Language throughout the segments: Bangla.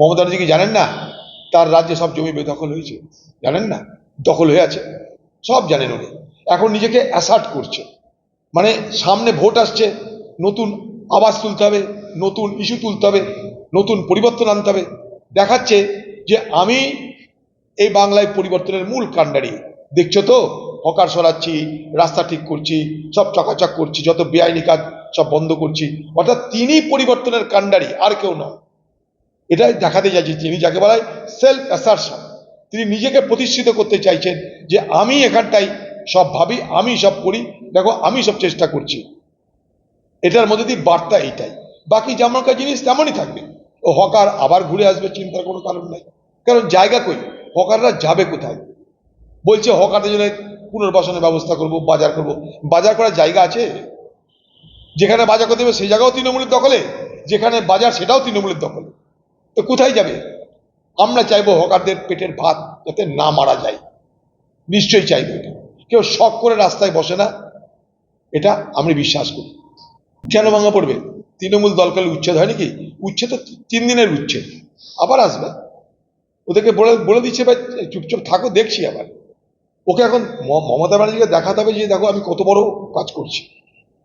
মমতা কি জানেন না? তার রাজ্যে সব জমি বেদখল হয়েছে। জানেন না? দখল হয়ে আছে। সব জানেন উনি। এখন নিজেকে অ্যাসার্ট করছে। মানে সামনে ভোট আসছে, নতুন আবাস তুলতে হবে, নতুন ইস্যু তুলতে হবে, নতুন পরিবর্তন আনতে হবে। দেখাচ্ছে যে আমি এই বাংলায় পরিবর্তনের মূল কাণ্ডারি। দেখছ তো? হকার সরাচ্ছি, রাস্তা ঠিক করছি, সব চকাচক করছি, যত বেআইনি কাজ সব বন্ধ করছি। অর্থাৎ তিনি পরিবর্তনের কাণ্ডারি, আর কেউ নয়। এটাই দেখাতে চাইছি তিনি যাকে বলা হয় সেলফ অ্যাসারশন তিনি নিজেকে প্রতিষ্ঠিত করতে চাইছেন যে আমি এখানটাই সব ভাবি, আমি সব করি, দেখো আমি সব চেষ্টা করছি। এটার মধ্যে দিয়ে বার্তা এইটাই। বাকি যেমনকার জিনিস তেমনই থাকবে। ও হকার আবার ঘুরে আসবে, চিন্তার কোনো কারণ নাই। কারণ জায়গা কই? হকাররা যাবে কোথায়? বলছে হকারদের জন্য পুনর্বাসনের ব্যবস্থা করব, বাজার করব। বাজার করার জায়গা আছে? যেখানে বাজার করতে হবে সেই জায়গাও তৃণমূলের দখলে। যেখানে বাজার সেটাও তৃণমূলের দখলে। তো কোথায় যাবে? আমরা চাইব হকারদের পেটের ভাত যাতে না মারা যায়। নিশ্চয়ই চাইব এটা। কেউ শখ করে রাস্তায় বসে না। এটা আমি বিশ্বাস করি। কেন ভাঙা পড়বে? তৃণমূল দলকালে উচ্ছেদ হয় নাকি? উচ্ছেদ তো তিন দিনের উচ্ছেদ। আবার আসবে। ওদেরকে বলে বলে দিচ্ছে, ভাই, চুপচাপ থাকো, দেখছি আবার। ওকে এখন মমতা ব্যানার্জিকে দেখাতে হবে যে, দেখো, আমি কত বড় কাজ করছি।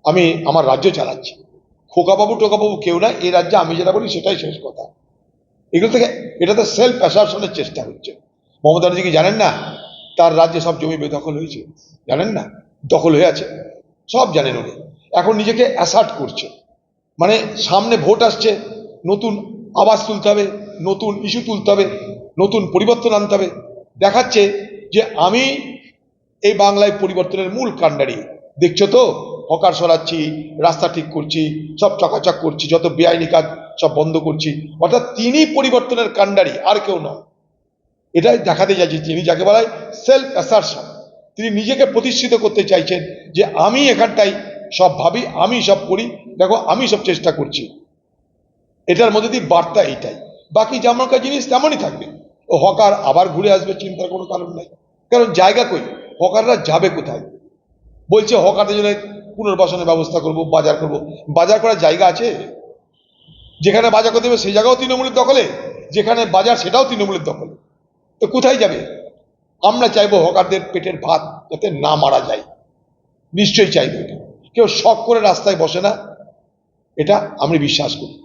আমি আমার রাজ্য চালাচ্ছি। খোকাবাবু, টোকাবাবু কেউ না এই রাজ্যে আমি যেটা বলি, সেটাই শেষ কথা। এগুলো থেকে এটাতে সেলফ অ্যাসারশনের চেষ্টা হচ্ছে। মমতা কি জানেন না? তার রাজ্যে সব জমি বেদখল হয়েছে। জানেন না? দখল হয়ে আছে। সব জানেন উনি। এখন নিজেকে অ্যাসার্ট করছে। মানে সামনে ভোট আসছে, নতুন আবাস তুলতে হবে, নতুন ইস্যু তুলতে হবে, নতুন পরিবর্তন আনতে হবে। দেখাচ্ছে যে আমি এই বাংলায় পরিবর্তনের মূল কাণ্ডারি। দেখছ তো? হকার সরাচ্ছি, রাস্তা ঠিক করছি, সব চকাচক করছি, যত বেআইনি কাজ সব বন্ধ করছি। অর্থাৎ তিনি পরিবর্তনের কাণ্ডারি, আর কেউ নয় এটাই দেখাতে চাইছি তিনি, যাকে বলা হয় সেলফ অ্যাসারশন তিনি নিজেকে প্রতিষ্ঠিত করতে চাইছেন যে আমি এখানটাই সব ভাবি, আমি সব করি, দেখো আমি সব চেষ্টা করছি। এটার মধ্যে দিয়ে বার্তা এইটাই। বাকি যেমনকার জিনিস তেমনই থাকবে। ও হকার আবার ঘুরে আসবে, চিন্তার কোনো কারণ নাই। কারণ জায়গা কই? হকাররা যাবে কোথায়? বলছে হকারদের জন্য পুনর্বাসনের ব্যবস্থা করব, বাজার করব। বাজার করার জায়গা আছে? যেখানে বাজার করতে হবে সেই জায়গাও তৃণমূলের দখলে। যেখানে বাজার, সেটাও তৃণমূলের দখলে। তো কোথায় যাবে? আমরা চাইব হকারদের পেটের ভাত যাতে না মারা যায়। নিশ্চয়ই চাইব এটা। কেউ শখ করে রাস্তায় বসে না। এটা আমি বিশ্বাস করি।